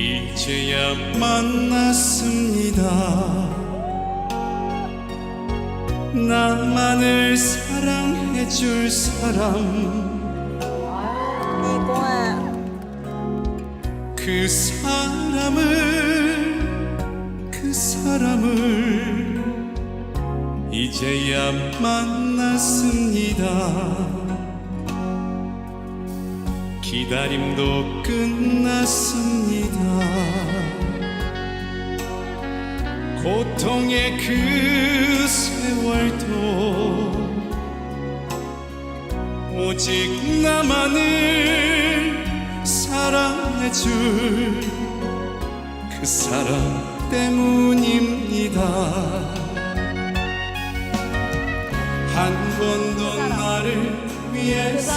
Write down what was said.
이제야 만났습니다. 나만을 사랑해줄 사람. 그 사람을 그 사람을 이제야 만났습니다. 기다림도 끝 고통의 그 세월도 오직 나만을 사랑해줄 그 사람 때문입니다. 한 번도 나를 위해서